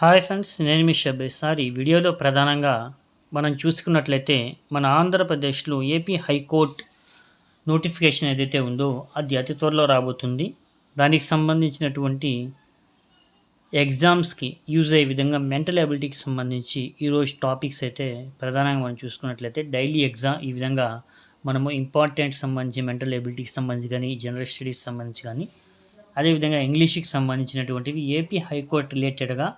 Hi friends నేను మీ షబ్బే వీడియోలో ప్రధానంగా మనం చూసుకున్నట్లయితే మన ఆంధ్రప్రదేశ్లో ఏపీ హైకోర్టు నోటిఫికేషన్ ఏదైతే ఉందో అది అతి త్వరలో రాబోతుంది. దానికి సంబంధించినటువంటి ఎగ్జామ్స్కి యూజ్ అయ్యే విధంగా మెంటల్ అబిలిటీకి సంబంధించి ఈరోజు టాపిక్స్ అయితే ప్రధానంగా మనం చూసుకున్నట్లయితే డైలీ ఎగ్జామ్ ఈ విధంగా మనము ఇంపార్టెంట్ సంబంధించి మెంటల్ ఎబిలిటీకి సంబంధించి కానీ జనరల్ స్టడీస్ సంబంధించి కానీ అదేవిధంగా ఇంగ్లీష్కి సంబంధించినటువంటివి ఏపీ హైకోర్టు రిలేటెడ్గా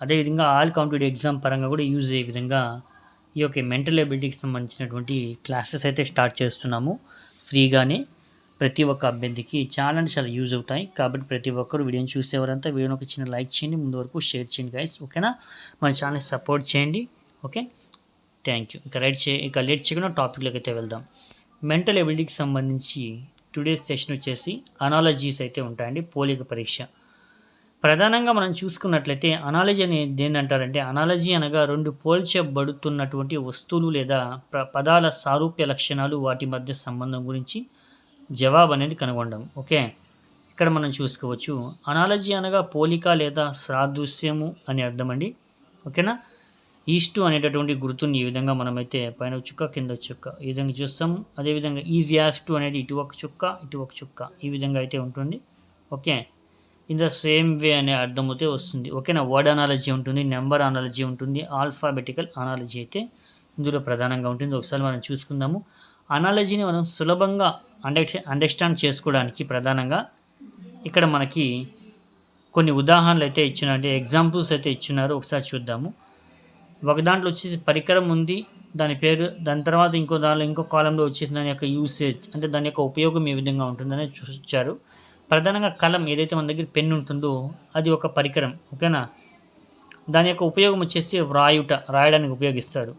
అదేవిధంగా ఆల్ కాంపిటేటివ్ ఎగ్జామ్ పరంగా కూడా యూజ్ అయ్యే విధంగా ఈ యొక్క మెంటల్ ఎబిలిటీకి సంబంధించినటువంటి క్లాసెస్ అయితే స్టార్ట్ చేస్తున్నాము. ఫ్రీగానే ప్రతి ఒక్క అభ్యర్థికి చాలా అంటే చాలా యూజ్ అవుతాయి. కాబట్టి ప్రతి ఒక్కరు వీడియోని చూసేవారంతా వీడియోని ఒక చిన్న లైక్ చేయండి ముందు వరకు షేర్ చేయండి గైస్ ఓకేనా? మన ఛానల్ సపోర్ట్ చేయండి ఓకే? థ్యాంక్ యూ ఇక రైట్ చే ఇక లేట్ చేయకుండా టాపిక్లోకి అయితే వెళ్దాం. మెంటల్ ఎబిలిటీకి సంబంధించి టుడేస్ సెషన్ వచ్చేసి అనాలజీస్ అయితే ఉంటాయండి పోలిక పరీక్ష. ప్రధానంగా మనం చూసుకున్నట్లయితే అనాలజీ అని దేని అంటారంటే అనాలజీ అనగా రెండు పోల్చబడుతున్నటువంటి వస్తువులు లేదా ప్ర పదాల సారూప్య లక్షణాలు వాటి మధ్య సంబంధం గురించి జవాబు అనేది కనుగొనడం. ఓకే? ఇక్కడ మనం చూసుకోవచ్చు. అనాలజీ అనగా పోలిక లేదా సాదృశ్యము అని అర్థం అండి. ఓకేనా? ఈస్టు అనేటటువంటి గుర్తుని ఈ విధంగా మనమైతే పైన చుక్క కింద చుక్క. ఈ విధంగా చూస్తాము అదేవిధంగా టు అనేది ఇటు ఒక చుక్క ఇటు ఒక చుక్క. ఈ విధంగా అయితే ఉంటుంది. Okay? In the same way అనే అర్థం అయితే వస్తుంది. ఓకేనా? వర్డ్ అనాలజీ ఉంటుంది నెంబర్ అనాలజీ ఉంటుంది ఆల్ఫాబెటికల్ అనాలజీ అయితే ఇందులో ప్రధానంగా ఉంటుంది. ఒకసారి మనం చూసుకుందాము. అనాలజీని మనం సులభంగా అండర్ అండర్స్టాండ్ చేసుకోవడానికి ప్రధానంగా ఇక్కడ మనకి కొన్ని ఉదాహరణలు అయితే ఇచ్చిన అంటే ఎగ్జాంపుల్స్ అయితే ఇచ్చినారు. ఒకసారి చూద్దాము. ఒక దాంట్లో వచ్చేసి పరికరం ఉంది దాని పేరు దాని తర్వాత ఇంకో దానిలో ఇంకో కాలంలో వచ్చేసి దాని యొక్క యూసేజ్ అంటే దాని యొక్క ఉపయోగం ఏ విధంగా ఉంటుందని చూచారు ప్రధానంగా కలం ఏదైతే మన దగ్గర పెన్ ఉంటుందో అది ఒక పరికరం ఓకేనా? దాని యొక్క ఉపయోగం వచ్చేసి వ్రాయుట రాయడానికి ఉపయోగిస్తారు.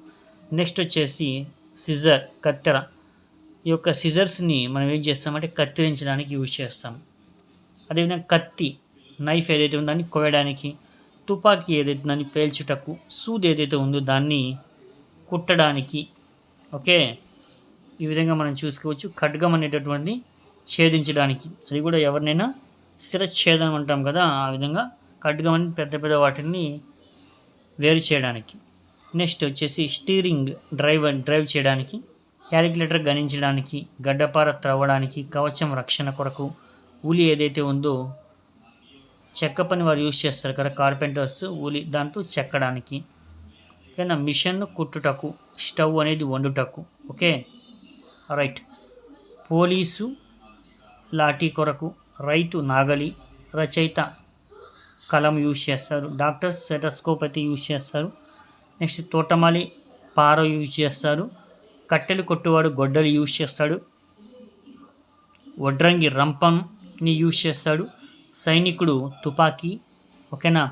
నెక్స్ట్ వచ్చేసి సిజర్ కత్తెర. ఈ యొక్క సిజర్స్ని మనం ఏం చేస్తామంటే కత్తిరించడానికి యూజ్ చేస్తాం. అదేవిధంగా కత్తి నైఫ్ ఏదైతే ఉందో దాన్ని కోయడానికి తుపాకీ ఏదైతే దాన్ని పేల్చుటకు సూది ఏదైతే ఉందో దాన్ని కుట్టడానికి ఓకే? ఈ విధంగా మనం చూసుకోవచ్చు. ఖడ్గం అనేటటువంటి ఛేదించడానికి. అది కూడా ఎవరినైనా శిరఛేదనం అంటాం కదా ఆ విధంగా ఖడ్గం పెద్ద పెద్ద వాటిని వేరు చేయడానికి. నెక్స్ట్ వచ్చేసి స్టీరింగ్ డ్రైవ్ డ్రైవ్ చేయడానికి క్యాలిక్యులేటర్ గణించడానికి గడ్డపార త్రవ్వడానికి కవచం రక్షణ కొరకు ఉలి ఏదైతే ఉందో చెక్క పని వారు యూజ్ చేస్తారు కదా కార్పెంటర్స్ ఉలి దాంతో చెక్కడానికి. ఓకేనా? మిషన్ కుట్టుటకు స్టవ్ అనేది వండుటకు. ఓకే? రైట్. పోలీసు లాఠీ కొరకు రైతు నాగలి రచయిత కలం యూజ్ చేస్తారు. డాక్టర్స్ సెటస్కోప్ అయితే యూజ్ చేస్తారు. నెక్స్ట్ తోటమాలి పార యూజ్ చేస్తారు. కట్టెలు కొట్టువాడు గొడ్డలు యూజ్ చేస్తాడు. వడ్రంగి రంపంని యూజ్ చేస్తాడు. సైనికుడు తుపాకీ. ఓకేనా?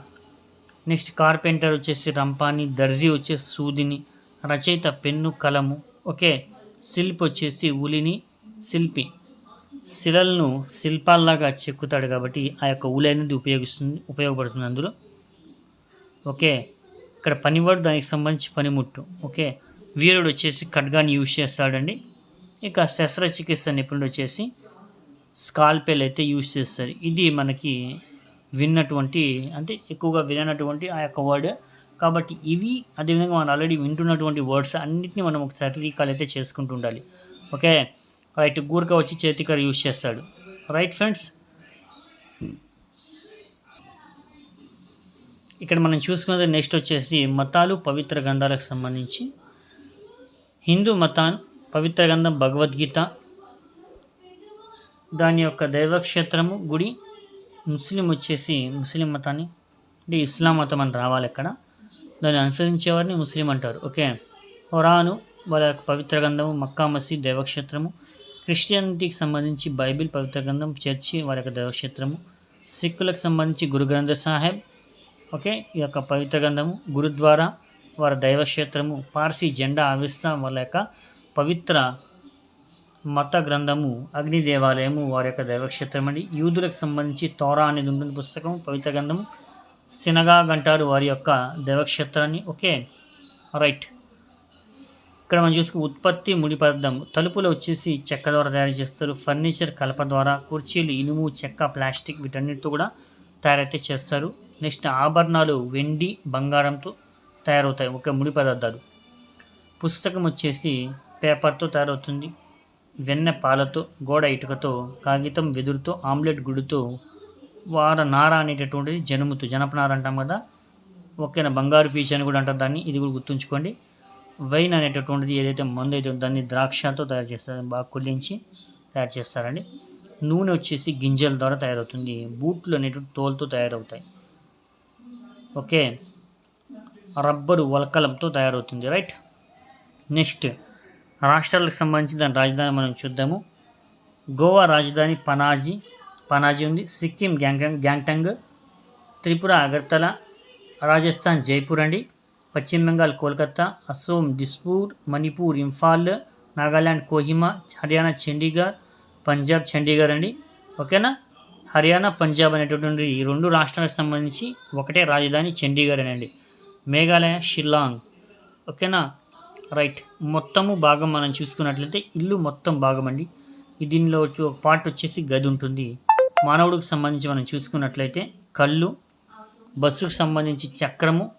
నెక్స్ట్ కార్పెంటర్ వచ్చేసి రంపాని దర్జీ వచ్చేసి సూదిని రచయిత పెన్ను కలము ఓకే? శిల్పి వచ్చేసి ఉలిని శిల్పి. శిలలను శిల్పాల్లాగా చెక్కుతాడు కాబట్టి ఆ యొక్క ఉలి అనేది ఉపయోగిస్తుంది ఉపయోగపడుతుంది అందులో. ఓకే ఇక్కడ పనివాడు దానికి సంబంధించి పనిముట్టు. ఓకే వీరుడు వచ్చేసి ఖడ్గాన్ని యూజ్ చేస్తాడండి. ఇక శస్త్రచికిత్స నిపుణుడు వచ్చేసి స్కాల్పెల్ అయితే యూజ్ చేస్తారు. ఇది మనకి విన్నటువంటి అంటే ఎక్కువగా వినటువంటి ఆ యొక్క వర్డ్. కాబట్టి ఇవి అదేవిధంగా మనం ఆల్రెడీ వింటున్నటువంటి వర్డ్స్ అన్నిటిని మనం ఒకసారి రీకాల్ అయితే చేసుకుంటూ ఉండాలి. ఓకే రైట్ గూరక వచ్చి చేతికర యూజ్ చేస్తాడు. Right friends? ఇక్కడ మనం చూసుకున్నది నెక్స్ట్ వచ్చేసి మతాలు పవిత్ర గ్రంథాలకు సంబంధించి. హిందూ మతాన్ పవిత్ర గ్రంథం భగవద్గీత. దాని యొక్క దైవక్షేత్రము గుడి. ముస్లిం వచ్చేసి ముస్లిం మతాన్ని. అంటే ఇస్లాం మతం అని రావాలి ఇక్కడ దాన్ని అనుసరించేవారిని ముస్లిం అంటారు. ఓకే? ఖురాను వాళ్ళ యొక్క పవిత్ర గ్రంథము మక్కా మసీద్ దైవక్షేత్రము. క్రిస్టియానిటీకి సంబంధించి బైబిల్ పవిత్ర గ్రంథం చర్చి వారి యొక్క దైవక్షేత్రము సిక్కులకు సంబంధించి గురు గ్రంథ సాహెబ్ ఓకే ఈ యొక్క పవిత్ర గ్రంథము గురుద్వారా వారి దైవక్షేత్రము పార్సీ జెండా ఆవిస్తా వాళ్ళ యొక్క పవిత్ర మత గ్రంథము అగ్ని దేవాలయము వారి యొక్క దైవక్షేత్రం అండి. యూదులకు సంబంధించి తోరా అనేది ఉంటుంది పుస్తకం పవిత్ర గ్రంథము సినగా అంటారు వారి యొక్క దైవక్షేత్రాన్ని ఓకే రైట్. ఇక్కడ మనం చూసుకు ఉత్పత్తి ముడి పదార్థం. తలుపులు వచ్చేసి చెక్క ద్వారా తయారు చేస్తారు. ఫర్నిచర్ కలప ద్వారా కుర్చీలు ఇనుము చెక్క ప్లాస్టిక్ వీటన్నిటితో కూడా తయారైతే చేస్తారు. నెక్స్ట్ ఆభరణాలు వెండి బంగారంతో తయారవుతాయి. ఒక ముడి పదార్థాలు. పుస్తకం వచ్చేసి పేపర్తో తయారవుతుంది. వెన్న పాలతో గోడ ఇటుకతో కాగితం వెదురుతో ఆమ్లెట్ గుడితో వార నార అనేటటువంటిది జనుముతో జనపనార అంటాం కదా. ఓకేనా? బంగారు పీచు అని కూడా అంటారు దాన్ని. ఇది కూడా గుర్తుంచుకోండి. వైన్ అనేటటువంటిది ఏదైతే మందు అయితే దాన్ని ద్రాక్షతో తయారు చేస్తారు బాగా కుళ్ళించి తయారు చేస్తారండి. నూనె వచ్చేసి గింజల ద్వారా తయారవుతుంది బూట్లు అనేటువంటి తోలుతో తయారవుతాయి. ఓకే రబ్బరు వలకలంతో తయారవుతుంది రైట్? నెక్స్ట్ రాష్ట్రాలకు సంబంధించి దాని రాజధాని మనం చూద్దాము. గోవా రాజధాని పనాజీ పనాజీ ఉంది సిక్కిం గ్యాంగ్ గ్యాంగ్టంగ్ త్రిపుర అగర్తల రాజస్థాన్ జైపూర్ అండి. పశ్చిమ బెంగాల్ కోల్కత్తా అసోం దిస్పూర్ మణిపూర్ ఇంఫాల్ నాగాల్యాండ్ కోహిమా హర్యానా చండీగఢ్ పంజాబ్ చండీగఢ్ అండి. ఓకేనా? హర్యానా పంజాబ్ అనేటటువంటి ఈ రెండు రాష్ట్రాలకు సంబంధించి ఒకటే రాజధాని చండీగఢ్ అండి మేఘాలయ షిల్లాంగ్. ఓకేనా? రైట్. మొత్తము భాగం మనం చూసుకున్నట్లయితే ఇల్లు మొత్తం భాగం అండి. దీనిలో ఒక పార్ట్ వచ్చేసి గది ఉంటుంది. మానవుడికి సంబంధించి మనం చూసుకున్నట్లయితే కళ్ళు బస్సుకు సంబంధించి చక్రము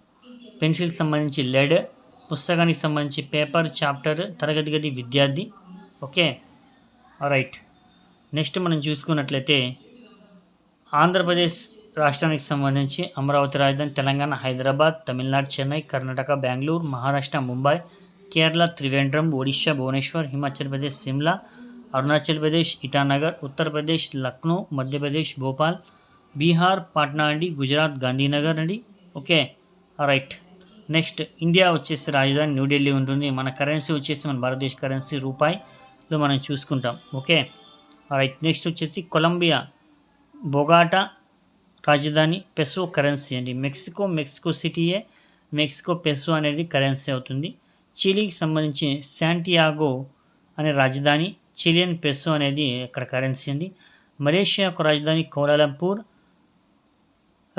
పెన్సిల్కి సంబంధించి లెడ్ పుస్తకానికి సంబంధించి పేపర్ చాప్టర్ తరగతి గది విద్యార్థి. ఓకే? రైట్ నెక్స్ట్ మనం చూసుకున్నట్లయితే ఆంధ్రప్రదేశ్ రాష్ట్రానికి సంబంధించి అమరావతి రాజధాని తెలంగాణ హైదరాబాద్ తమిళనాడు చెన్నై కర్ణాటక బెంగళూరు మహారాష్ట్ర ముంబై కేరళ త్రివేంద్రం ఒడిశా భువనేశ్వర్ హిమాచల్ ప్రదేశ్ సిమ్లా అరుణాచల్ ప్రదేశ్ ఇటానగర్ ఉత్తరప్రదేశ్ లక్నో మధ్యప్రదేశ్ భోపాల్ బీహార్ పాట్నా అండి గుజరాత్ గాంధీనగర్ అండి. ఓకే? రైట్ నెక్స్ట్ ఇండియా వచ్చేసి రాజధాని న్యూఢిల్లీ ఉంటుంది. మన కరెన్సీ వచ్చేసి మన భారతదేశ కరెన్సీ రూపాయిలో మనం చూసుకుంటాం. ఓకే? రైట్ నెక్స్ట్ వచ్చేసి కొలంబియా బొగాటా రాజధాని పెసో కరెన్సీ అండి. మెక్సికో మెక్సికో సిటీయే మెక్సికో పెసో అనేది కరెన్సీ అవుతుంది. చిలీకి సంబంధించి శాంటియాగో అనే రాజధాని చిలియన్ పెసో అనేది అక్కడ కరెన్సీ అండి. మలేషియా యొక్క రాజధాని కోలాలంపూర్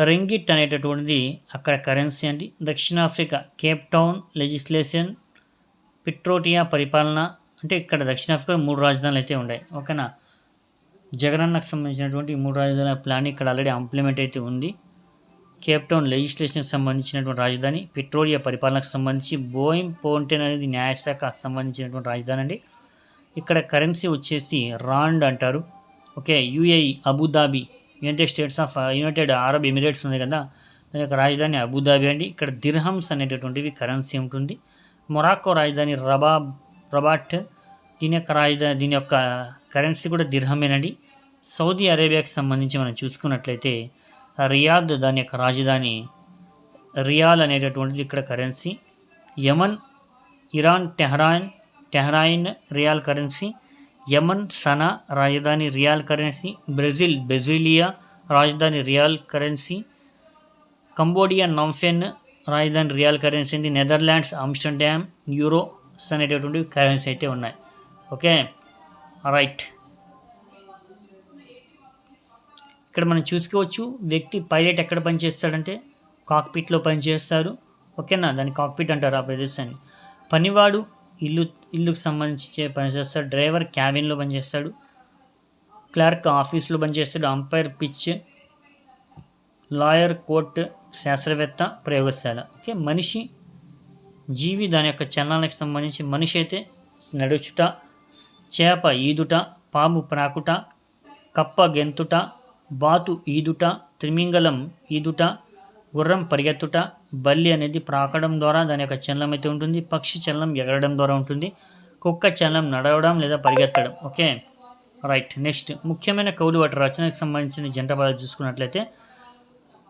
రింగిట్ అనేటటువంటిది అక్కడ కరెన్సీ అండి. దక్షిణాఫ్రికా కేప్ టౌన్ లెజిస్లేషన్ పిట్రోటియా పరిపాలన అంటే ఇక్కడ దక్షిణాఫ్రికా మూడు రాజధానులు అయితే ఉన్నాయి. ఓకేనా? జగనన్నకు సంబంధించినటువంటి మూడు రాజధానుల ప్లాన్ ఇక్కడ ఆల్రెడీ ఇంప్లిమెంట్ అయితే ఉంది. కేప్ టౌన్ లెజిస్లేషన్కి సంబంధించినటువంటి రాజధాని పెట్రోలియా పరిపాలనకు సంబంధించి బోయింగ్ పోంటెన్ అనేది న్యాయశాఖకు సంబంధించినటువంటి రాజధాని అండి. ఇక్కడ కరెన్సీ వచ్చేసి రాండ్ అంటారు. Okay UAE Abu Dhabi United States of United Arab Emirates ఉంది కదా. దాని యొక్క రాజధాని అబుదాబి అండి. ఇక్కడ దిర్హమ్స్ అనేటటువంటివి కరెన్సీ ఉంటుంది. మొరాకో రాజధాని రబాబ్ రబాట్ దీని యొక్క రాజధాని దీని యొక్క కరెన్సీ కూడా దిర్హమేనండి సౌదీ అరేబియాకి సంబంధించి మనం చూసుకున్నట్లయితే రియాద్ దాని యొక్క రాజధాని రియాల్ అనేటటువంటిది ఇక్కడ currency Yemen Iran Tehran Tehran rial currency Yemen Sanaa రాజధాని రియాల్ కరెన్సీ బ్రెజిల్ బెజిలియా రాజధాని రియాల్ కరెన్సీ కంబోడియా నంఫెన్ రాజధాని రియాల్ కరెన్సీ ఉంది నెదర్లాండ్స్ ఆమ్స్టర్డామ్ యూరోస్ అనేటటువంటి కరెన్సీ అయితే ఉన్నాయి. ఓకే? రైట్. ఇక్కడ మనం చూసుకోవచ్చు వ్యక్తి పైలట్ ఎక్కడ పనిచేస్తాడంటే కాక్పిట్లో పనిచేస్తారు. ఓకేనా? దాన్ని కాక్పిట్ అంటారు ఆ ప్రదేశాన్ని. పనివాడు ఇల్లు ఇల్లుకు సంబంధించి చే- పనిచేస్తాడు డ్రైవర్ క్యాబిన్లో పనిచేస్తాడు క్లర్క్ ఆఫీస్లో పనిచేస్తాడు అంపైర్ పిచ్ లాయర్ కోర్ట్ శాస్త్రవేత్త ప్రయోగశాల. ఓకే? మనిషి జీవి దాని యొక్క చలనాలకు సంబంధించి మనిషి అయితే నడుచుట చేప ఈదుట పాము ప్రాకుట కప్ప గెంతుట బాతు ఈదుట త్రిమింగలం ఈదుట గుర్రం పరిగెత్తుట బల్లి అనేది ప్రాకడం ద్వారా దాని యొక్క చలనం అయితే ఉంటుంది పక్షి చలనం ఎగరడం ద్వారా ఉంటుంది కుక్క చలనం నడవడం లేదా పరిగెత్తడం. ఓకే? Right next. ముఖ్యమైన కవులు వాటి రచనకు సంబంధించిన జంట పదాలు చూసుకున్నట్లయితే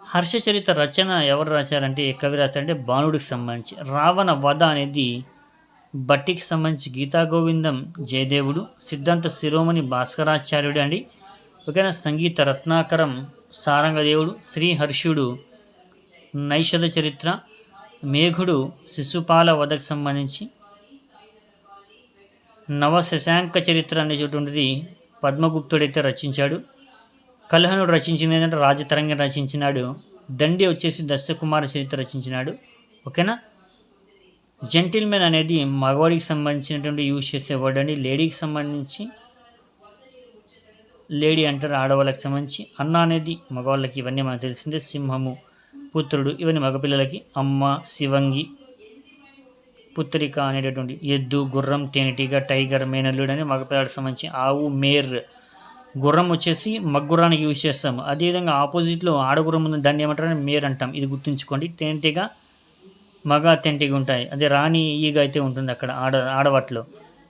హర్షచరిత రచన ఎవరు రాశారంటే కవి రాశారంటే బాణుడికి సంబంధించి. రావణ వధ అనేది బట్టికి సంబంధించి గీతా గోవిందం జయదేవుడు సిద్ధాంత శిరోమణి భాస్కరాచార్యుడు అండి. ఓకేనా? సంగీత రత్నాకరం సారంగదేవుడు శ్రీహర్షుడు నైషధ చరిత్ర మేఘుడు శిశుపాల వధకు సంబంధించి నవ శశాంక చరిత్ర అనేటువంటిది పద్మగుప్తుడైతే రచించాడు. కల్హనుడు రచించింది ఏంటంటే రాజతరంగం రచించినాడు. దండి వచ్చేసి దశకుమార చరిత్ర రచించినాడు. ఓకేనా? జెంటిల్మెన్ అనేది మగవాడికి సంబంధించినటువంటి యూజ్ చేసే వర్డ్ అండి. లేడీకి సంబంధించి లేడీ అంటారు ఆడవాళ్ళకి సంబంధించి. అన్న అనేది మగవాళ్ళకి ఇవన్నీ మనకు తెలిసిందే. సింహము పుత్రుడు ఇవన్నీ మగపిల్లలకి అమ్మ శివంగి పుత్రిక అనేటటువంటి ఎద్దు గుర్రం తేనెటీగ టైగర్ మేనల్లుడు అని మగపిల్లడికి సంబంధించి ఆవు మేర్. గుర్రం వచ్చేసి మగ్గుర్రానికి యూజ్ చేస్తాం. అదేవిధంగా ఆపోజిట్లో ఆడగుర్రం ఉంది దాన్ని ఏమంటారు? మేర్ అంటాం. ఇది గుర్తుంచుకోండి. తేనెటీగ మగ తేనెటీగ ఉంటాయి. అదే రాణి ఈగ అయితే ఉంటుంది అక్కడ ఆడ ఆడవట్లో.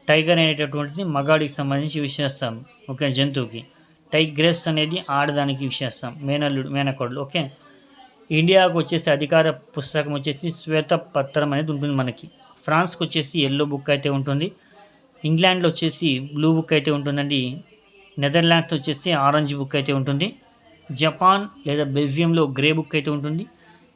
టైగర్ అనేటటువంటిది మగాడికి సంబంధించి యూజ్ చేస్తాం. ఓకే జంతువుకి. టైగ్రెస్ అనేది ఆడదానికి యూజ్ చేస్తాం. మేనల్లుడు మేనకోడలు. ఓకే? ఇండియాకు వచ్చేసి అధికార పుస్తకం వచ్చేసి శ్వేత పత్రం అనేది ఉంటుంది మనకి. ఫ్రాన్స్కి వచ్చేసి ఎల్లో బుక్ అయితే ఉంటుంది. ఇంగ్లాండ్లో వచ్చేసి బ్లూ బుక్ అయితే ఉంటుందండి. నెదర్లాండ్స్ వచ్చేసి ఆరెంజ్ బుక్ అయితే ఉంటుంది. జపాన్ లేదా బెల్జియంలో గ్రే బుక్ అయితే ఉంటుంది.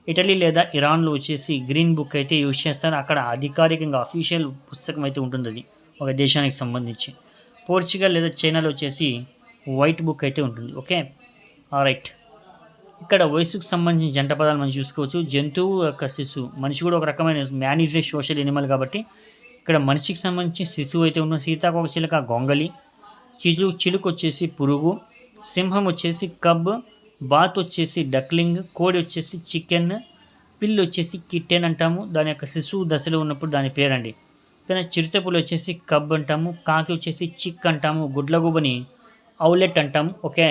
ఇటలీ లేదా ఇరాన్లో వచ్చేసి గ్రీన్ బుక్ అయితే యూజ్ చేస్తారు. అక్కడ అధికారికంగా అఫీషియల్ పుస్తకం అయితే ఉంటుంది అది ఒక దేశానికి సంబంధించి. పోర్చుగల్ లేదా చైనాలో వచ్చేసి వైట్ బుక్ అయితే ఉంటుంది. ఓకే? రైట్ ఇక్కడ వయసుకు సంబంధించిన జంట పదాలు మనం చూసుకోవచ్చు. జంతువు యొక్క శిశువు మనిషి కూడా ఒక రకమైన man is a social animal కాబట్టి ఇక్కడ మనిషికి సంబంధించి శిశువు అయితే ఉన్న సీతాకోక చిలుక గొంగలి చిలు చిలుక వచ్చేసి పురుగు సింహం వచ్చేసి కబ్ బాత్ వచ్చేసి డక్లింగ్ కోడి వచ్చేసి చికెన్ పిల్లి వచ్చేసి కిట్టెన్ అంటాము. దాని యొక్క శిశువు దశలో ఉన్నప్పుడు దాని పేరండి. కానీ చిరుతపులు వచ్చేసి కబ్ అంటాము. కాకి వచ్చేసి చిక్ అంటాము. గుడ్లగుబని అవులెట్ అంటాము. ఓకే?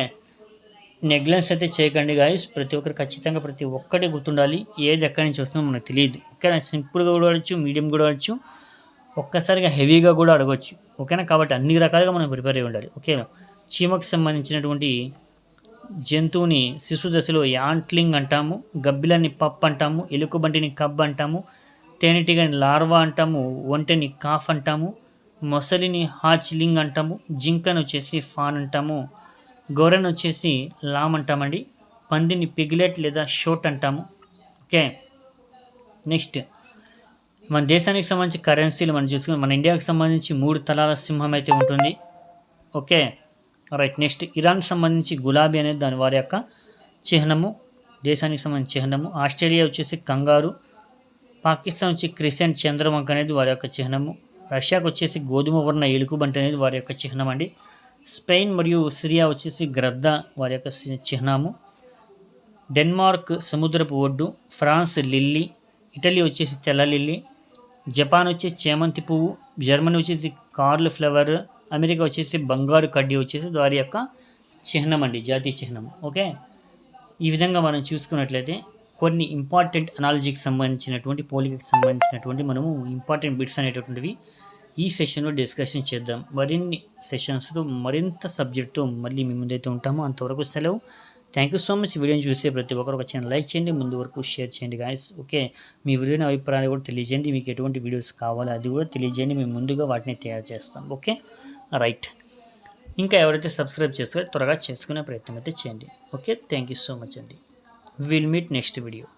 నెగ్లెన్స్ అయితే చేయకండి గాయస్ ప్రతి ఒక్కరు ఖచ్చితంగా ప్రతి ఒక్కటి గుర్తుండాలి. ఏది ఎక్కడి నుంచి వస్తుందో మనకు తెలియదు. ఓకేనా సింపుల్గా కూడా అడగచ్చు మీడియం కూడా అడగచ్చు ఒక్కసారిగా హెవీగా కూడా అడగవచ్చు ఓకేనా? కాబట్టి అన్ని రకాలుగా మనం ప్రిపేర్ అయి ఉండాలి. ఓకేనా? చీమకు సంబంధించినటువంటి జంతువుని శిశు దశలో యాంట్లింగ్ అంటాము గబ్బిలని పప్ అంటాము ఎలుకబంటిని కబ్ అంటాము తేనెటీగని లార్వా అంటాము ఒంటెని కాఫ్ అంటాము మొసలిని హాచ్లింగ్ అంటాము జింకను వచ్చేసి ఫాన్ అంటాము గొర్రెను వచ్చేసి లామ్ అంటామండి పందిని పిగ్లెట్ లేదా షోట్ అంటాము. ఓకే? నెక్స్ట్. మన దేశానికి సంబంధించి కరెన్సీలు మనం చూసుకుని మన ఇండియాకి సంబంధించి మూడు తలాల సింహం అయితే ఉంటుంది. ఓకే? Right next. ఇరాన్కి సంబంధించి గులాబీ అనేది దాని వారి యొక్క చిహ్నము. దేశానికి సంబంధించి చిహ్నము. ఆస్ట్రేలియా వచ్చేసి కంగారు. పాకిస్తాన్ వచ్చి క్రిసెంట్ చంద్రవంక అనేది వారి యొక్క చిహ్నము. రష్యాకు వచ్చేసి గోధుమ వర్ణ ఎలుకబంటి అనేది వారి యొక్క చిహ్నం అండి స్పెయిన్ మరియు సిరియా వచ్చేసి గ్రద్ద వారి యొక్క చిహ్నము. డెన్మార్క్ సముద్రపు ఒడ్డు ఫ్రాన్స్ లిల్లీ ఇటలీ వచ్చేసి తెల్ల లిల్లీ జపాన్ వచ్చేసి చేమంతి పువ్వు జర్మనీ వచ్చేసి కార్ల్ ఫ్లవర్ అమెరికా వచ్చేసి బంగారు కడ్డీ వచ్చేసి వారి యొక్క చిహ్నం అండి జాతీయ చిహ్నం ఓకే? ఈ విధంగా మనం చూసుకున్నట్లయితే కొన్ని ఇంపార్టెంట్ అనాలజీకి సంబంధించినటువంటి పోలికకి సంబంధించినటువంటి మనము ఇంపార్టెంట్ బిట్స్ అనేటటువంటివి ఈ సెషన్లో డిస్కషన్ చేద్దాం. మరిన్ని సెషన్స్లో మరింత సబ్జెక్ట్తో మళ్ళీ మీ ముందైతే ఉంటామో అంతవరకు సెలవు. థ్యాంక్ యూ సో మచ్ వీడియోని చూసే ప్రతి ఒక్కరు ఒక ఛానల్ లైక్ చేయండి ముందు వరకు షేర్ చేయండి గాయస్ ఓకే మీ వీడియోని అభిప్రాయాలు కూడా తెలియజేయండి. మీకు ఎటువంటి వీడియోస్ కావాలో అది కూడా తెలియజేయండి. మేము ముందుగా వాటిని తయారు చేస్తాం. ఓకే రైట్ ఇంకా ఎవరైతే సబ్స్క్రైబ్ చేసుకో త్వరగా చేసుకునే ప్రయత్నం అయితే చేయండి. Okay thank you so much అండి. Will meet next video